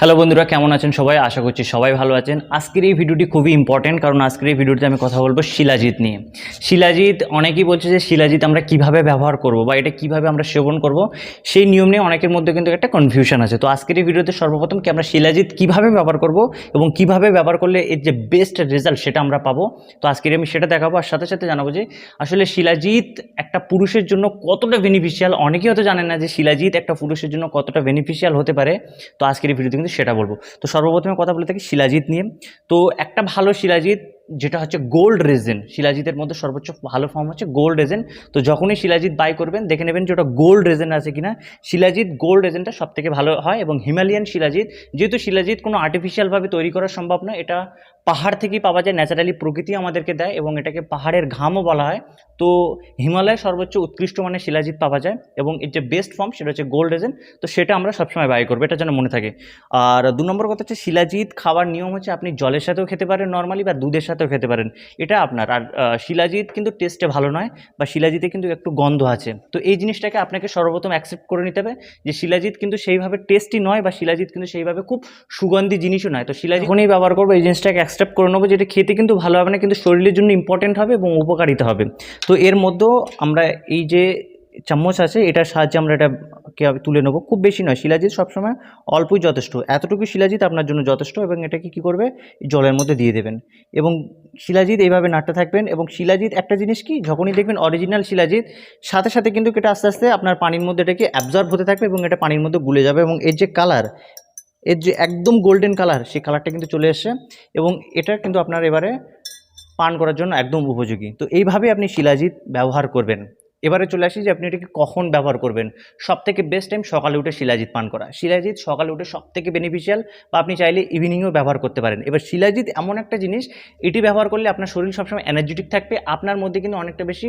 Hello বন্ধুরা, কেমন আছেন সবাই? আশা করছি সবাই ভালো আছেন। আজকের এই ভিডিওটি খুবই ইম্পর্টেন্ট কারণ আজকের এই ভিডিওতে আমি কথা বলব শিলাজিৎ নিয়ে। শিলাজিৎ, অনেকেই বলছে যে শিলাজিৎ আমরা কীভাবে ব্যবহার করব বা এটা কীভাবে আমরা সেবন করব, সেই নিয়ম নিয়ে অনেকের মধ্যে কিন্তু একটা কনফিউশন আছে। তো আজকের এই ভিডিওতে সর্বপ্রথম কি আমরা শিলাজিৎ কীভাবে ব্যবহার করব এবং কীভাবে ব্যবহার করলে এর যে বেস্ট রেজাল্ট সেটা আমরা পাবো? তো আজকের আমি সেটা দেখাবো আর সাথে সাথে জানাব যে আসলে শিলাজিৎ একটা পুরুষের জন্য কতটা বেনিফিশিয়াল অনেকেই হয়তো জানেন না যে শিলাজিৎ একটা পুরুষের জন্য কতটা বেনিফিশিয়াল হতে পারে। তো আজকের এই ভিডিওতে কিন্তু সেটা বলব। তো সর্বপ্রথমে কথা বলে থাকি শিলাজিৎ নিয়ে। তো একটা ভালো শিলাজিৎ, যেটা হচ্ছে গোল্ড রেজেন শিলাজিতের মধ্যে সর্বোচ্চ ভালো ফর্ম হচ্ছে গোল্ড রেজেন তো যখনই শিলাজিৎ বাই করবেন, দেখে নেবেন যে ওটা গোল্ড রেজেন আছে কিনা। শিলাজিৎ গোল্ড রেজেনটা সব থেকে ভালো হয় এবং হিমালয়ান শিলাজিৎ, যেহেতু শিলাজিৎ কোনো আর্টিফিশিয়ালভাবে তৈরি করা সম্ভব নয়, এটা পাহাড় থেকেই পাওয়া যায় ন্যাচারালি প্রকৃতি আমাদেরকে দেয় এবং এটাকে পাহাড়ের ঘামও বলা হয়। তো হিমালয়ে সর্বোচ্চ উৎকৃষ্ট মানের শিলাজিৎ পাওয়া যায় এবং এর যে বেস্ট ফর্ম সেটা হচ্ছে গোল্ড রেজেন তো সেটা আমরা সবসময় বাই করব, এটা যেন মনে থাকে। আর দু নম্বর কথা হচ্ছে শিলাজিৎ খাওয়ার নিয়ম হচ্ছে আপনি জলের সাথেও খেতে পারেন নর্মালি বা দুধের সাথেও খেতে পারেন। এটা আপনার, আর শিলাজিৎ কিন্তু টেস্টে ভালো নয় বা শিলাজিতে কিন্তু একটু গন্ধ আছে। তো এই জিনিসটাকে আপনাকে সর্বপ্রথম অ্যাকসেপ্ট করে নিতে হবে যে শিলাজিৎ কিন্তু সেইভাবে টেস্টি নয় বা শিলাজিৎ কিন্তু সেইভাবে খুব সুগন্ধি জিনিসও নয়। তো যখনই ব্যবহার করব এই জিনিসটাকে অ্যাকসেপ্ট করে নেব যেটা খেতে কিন্তু ভালো হবে না, কিন্তু শরীরের জন্য ইম্পর্টেন্ট হবে এবং উপকারিতা হবে। তো এর মধ্যেও আমরা এই যে চামচ আছে, এটার সাহায্যে আমরা এটা তুলে নেব। খুব বেশি নয়, শিলাজিৎ সবসময় অল্পই যথেষ্ট। এতটুকু শিলাজিৎ আপনার জন্য যথেষ্ট এবং এটাকে কি করবে? জলের মধ্যে দিয়ে দেবেন। এবং শিলাজিৎ এইভাবে নাড়তে থাকবেন এবং শিলাজিৎ একটা জিনিস কি, যখনই দেখবেন অরিজিনাল শিলাজিৎ, সাথে সাথে কিন্তু এটা আস্তে আস্তে আপনার পানির মধ্যে এটাকে অ্যাবজর্ব হতে থাকবে এবং এটা পানির মধ্যে গুলে যাবে এবং এর যে কালার এর যে একদম গোল্ডেন কালার সেই কালারটা কিন্তু চলে এসছে এবং এটা কিন্তু আপনার এবারে পান করার জন্য একদম উপযোগী। তো এইভাবে আপনি শিলাজিৎ ব্যবহার করবেন। এবারে চলে আসি যে আপনি এটাকে কখন ব্যবহার করবেন। সব থেকে বেস্ট টাইম সকালে উঠে শিলাজিৎ পান করা। শিলাজিৎ সকালে উঠে সব থেকে বেনিফিশিয়াল বা আপনি চাইলে ইভিনিংয়েও ব্যবহার করতে পারেন। এবার শিলাজিৎ এমন একটা জিনিস, এটি ব্যবহার করলে আপনার শরীর সবসময় এনার্জেটিক থাকবে। আপনার মধ্যে কিন্তু অনেকটা বেশি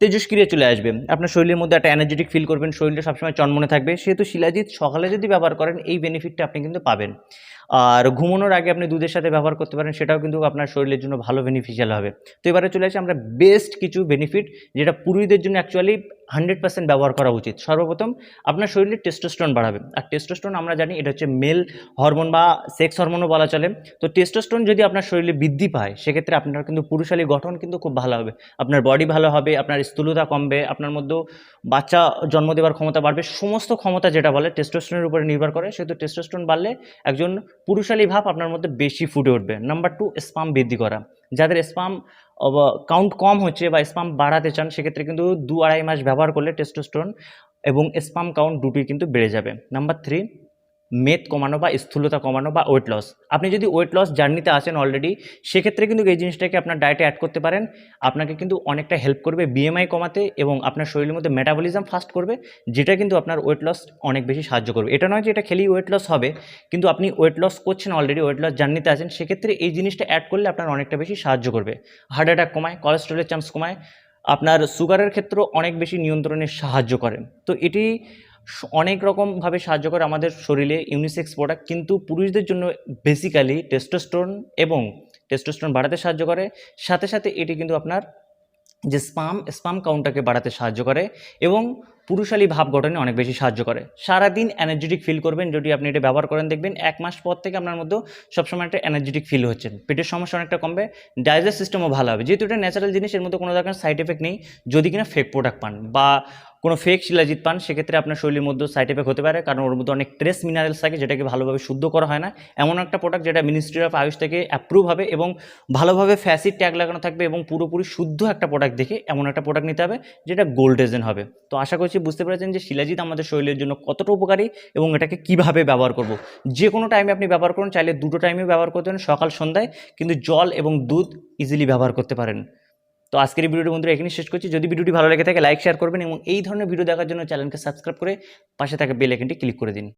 তেজস্ক্রিয়া চলে আসবে। আপনার শরীরের মধ্যে একটা এনার্জেটিক ফিল করবেন, শরীরটা সবসময় চনমনে থাকবে। সেহেতু শিলাজিৎ সকালে যদি ব্যবহার করেন, এই বেনিফিটটা আপনি কিন্তু পাবেন। আর ঘুমানোর আগে আপনি দুধের সাথে ব্যবহার করতে পারেন, সেটাও কিন্তু আপনার শরীরের জন্য ভালো বেনিফিশিয়াল হবে। তো এবারে চলে আসি আমরা বেস্ট কিছু বেনিফিট যেটা পুরুষদের জন্য অ্যাকচুয়ালি হান্ড্রেড পার্সেন্ট ব্যবহার করা উচিত। সর্বপ্রথম আপনার শরীরে টেস্টোস্টেরন বাড়াবে। আর টেস্টোস্টেরন আমরা জানি এটা হচ্ছে মেল হরমোন বা সেক্স হরমোনও বলা চলে। তো টেস্টোস্টেরন যদি আপনার শরীরে বৃদ্ধি পায়, সেক্ষেত্রে আপনার কিন্তু পুরুষালী গঠন কিন্তু খুব ভালো হবে। আপনার বডি ভালো হবে, আপনার স্থূলতা কমবে, আপনার মধ্যেও বাচ্চা জন্ম দেওয়ার ক্ষমতা বাড়বে। সমস্ত ক্ষমতা যেটা বলে টেস্টোস্টেরনের উপরে নির্ভর করে, সেহেতু টেস্টোস্টেরন বাড়লে একজন পুরুষালী ভাব আপনার মধ্যে বেশি ফুটে উঠবে। নাম্বার টু স্পাম বৃদ্ধি করা। যাদের স্পাম কাউন্ট কম হচ্ছে বা স্পাম বাড়াতে চান, সেক্ষেত্রে কিন্তু দু আড়াই মাস ব্যবহার করলে টেস্টোস্টোন এবং স্পাম কাউন্ট দুটোই কিন্তু বেড়ে যাবে। নাম্বার থ্রি মেদ কমানো বা স্থূলতা কমানো বা ওয়েট লস আপনি যদি ওয়েট লস জার্নিতে আসেন অলরেডি সেক্ষেত্রে কিন্তু এই জিনিসটাকে আপনার ডায়েটে অ্যাড করতে পারেন। আপনাকে কিন্তু অনেকটা হেল্প করবে বিএমআই কমাতে এবং আপনার শরীরের মধ্যে মেটাবলিজম ফাস্ট করবে, যেটা কিন্তু আপনার ওয়েট লস অনেক বেশি সাহায্য করবে। এটা নয় যে এটা খেলেই ওয়েট লস হবে, কিন্তু আপনি ওয়েট লস করছেন অলরেডি ওয়েট লস জার্নিতে আছেন সেক্ষেত্রে এই জিনিসটা অ্যাড করলে আপনার অনেকটা বেশি সাহায্য করবে। হার্ট অ্যাটাক কমায় কোলেস্ট্রলের চান্স কমায়, আপনার সুগারের ক্ষেত্রেও অনেক বেশি নিয়ন্ত্রণে সাহায্য করেন তো এটি অনেক রকমভাবে সাহায্য করে আমাদের শরীরে ইউনিসেক্স প্রোডাক্ট কিন্তু পুরুষদের জন্য বেসিক্যালি টেস্টোস্টোন এবং টেস্টোস্টোন বাড়াতে সাহায্য করে। সাথে সাথে এটি কিন্তু আপনার যে স্পাম স্পাম কাউন্টটাকে বাড়াতে সাহায্য করে এবং পুরুষালী ভাব গঠনে অনেক বেশি সাহায্য করে। সারাদিন এনার্জেটিক ফিল করবেন, যদি আপনি এটা ব্যবহার করেন দেখবেন এক মাস পর থেকে আপনার মধ্যে সবসময় একটা এনার্জেটিক ফিল হচ্ছেন পেটের সমস্যা অনেকটা কমবে ডাইজেস্ট সিস্টেমও ভালো হবে। যেহেতু এটা ন্যাচারাল জিনিস, এর মধ্যে কোনো ধরনের সাইড এফেক্ট নেই। যদি কিনা ফেক প্রোডাক্ট পান বা কোনো ফেক শিলাজিৎ পান, সেক্ষেত্রে আপনার শরীরের মধ্যে সাইড এফেক্ট হতে পারে, কারণ ওর মধ্যে অনেক ট্রেস মিনারেলস থাকে, যেটাকে ভালোভাবে শুদ্ধ করা হয় না। এমন একটা প্রোডাক্ট যেটা মিনিস্ট্রি অফ আয়ুষ থেকে অ্যাপ্রুভ হবে এবং ভালোভাবে ফ্যাসিড ট্যাগ লাগানো থাকবে এবং পুরোপুরি শুদ্ধ একটা প্রোডাক্ট দেখে এমন একটা প্রোডাক্ট নিতে হবে, যেটা গোল্ড এজেন হবে। তো আশা করছি বুঝতে পেরেছেন যে শিলাজিৎ আমাদের শরীরের জন্য কতটা উপকারী এবং এটাকে কীভাবে ব্যবহার করব। যে কোনো টাইমে আপনি ব্যবহার করুন, চাইলে দুটো টাইমে ব্যবহার করতে পারেন, সকাল সন্ধ্যায়, কিন্তু জল এবং দুধ ইজিলি ব্যবহার করতে পারেন। তো আজকের এই ভিডিওটি বন্ধুরা এখানে শেষ করছি। যদি ভিডিওটি ভালো লেগে থাকে লাইক শেয়ার করবেন এবং এই ধরনের ভিডিও দেখার জন্য চ্যানেলকে সাবস্ক্রাইব করে পাশে থাকা বেল আইকনটি ক্লিক করে দিন।